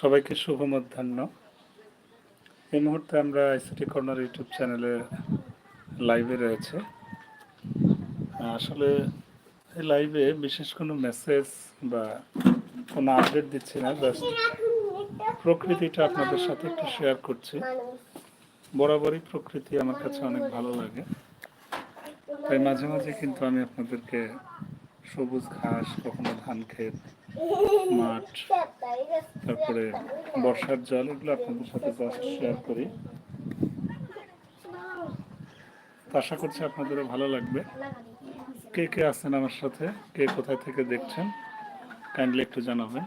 সবাইকে শুভ মধ্যাহ্ন এই মুহূর্তে আমরা আইসিটি কর্নার ইউটিউব চ্যানেলে লাইভে রয়েছে। আসলে এই লাইভে বিশেষ কোনো মেসেজ বা কোনো আপডেট দিচ্ছি না জাস্ট প্রকৃতিটা আপনাদের সাথে একটু শেয়ার করছি। বরাবরই প্রকৃতি আমার কাছে অনেক ভালো লাগে। তাই মাঝে মাঝে কিন্তু আমি আপনাদেরকে সবুজ ঘাস, কখনো ধান ক্ষেত মাঠ তারপরে বর্ষার জল, এগুলো আপনাদের সাথে জাস্ট শেয়ার করি। আশা করছি আপনাদেরও ভালো লাগবে। কে কে আছেন আমার সাথে? কে কোথায় থেকে দেখছেন? কাইন্ডলি একটু জানাবেন।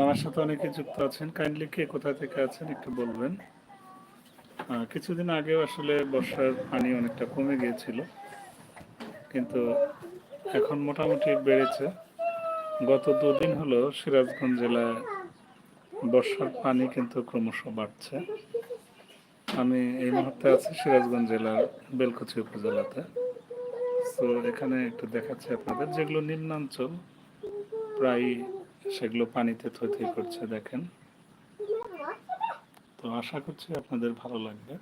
আমার সাথে অনেকে যুক্ত আছেন। কাইন্ডলি কে কোথায় থেকে আছেন একটু বলবেন। কিছুদিন আগেও আসলে বর্ষার পানি অনেকটা কমে গিয়েছিল, কিন্তু এখন মোটামুটি বেড়েছে। গত দুদিন হলো সিরাজগঞ্জ জেলায় বর্ষার পানি কিন্তু ক্রমশ বাড়ছে। আমি এই মুহূর্তে আছি সিরাজগঞ্জ জেলার বেলকুচি উপজেলাতে। তো এখানে একটু দেখাচ্ছি আপনাদের, যেগুলো নিম্নাঞ্চল প্রায় সেগুলো পানিতে থই থই করছে, দেখেন। তো আশা করছি আপনাদের ভালো লাগবে।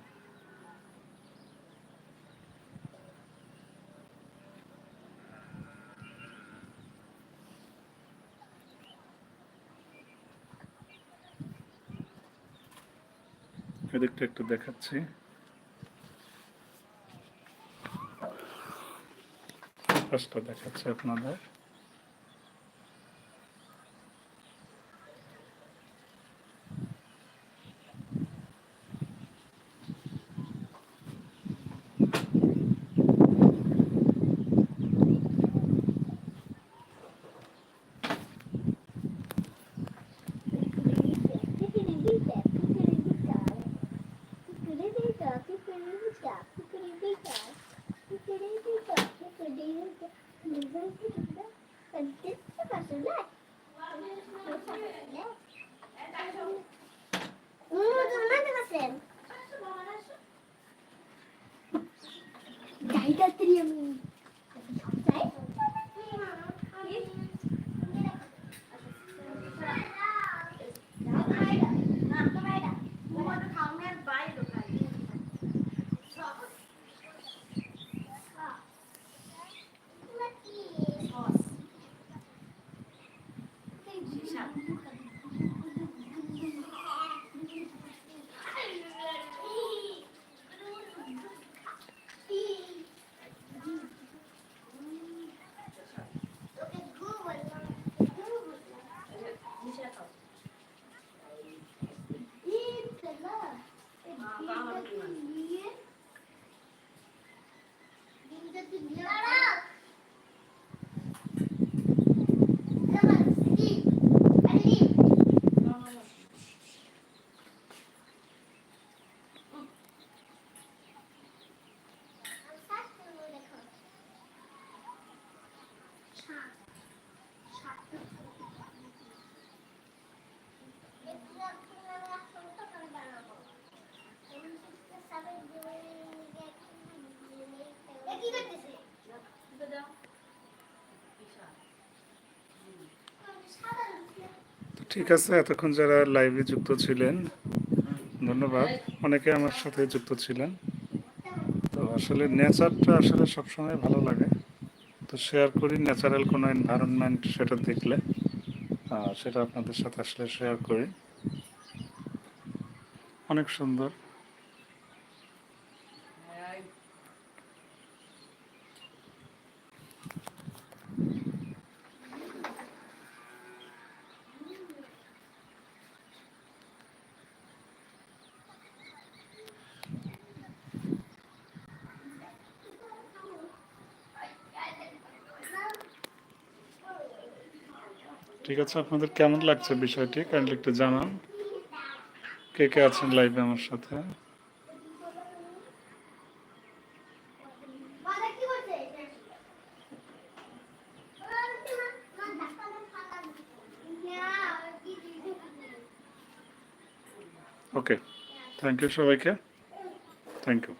এদিকটা একটু দেখাচ্ছি। দেখাচ্ছি আপনাদের। Ainda teria menino. Yeah. ঠিক আছে, এতক্ষণ যারা লাইভে যুক্ত ছিলেন, ধন্যবাদ। অনেকে আমার সাথে যুক্ত ছিলেন। তো আসলে নেচারটা আসলে সবসময় ভালো লাগে। তো শেয়ার করি ন্যাচারাল কোনো এনভায়রনমেন্ট সেটা দেখলে সেটা আপনাদের সাথে আসলে শেয়ার করি। অনেক সুন্দর। ঠিক আছে, আপনাদের কেমন লাগছে বিষয়টি? কাইন্ডলি একটু জানান। কে কে আছেন লাইভে আমার সাথে? ওকে থ্যাংক ইউ সবাইকে। Thank you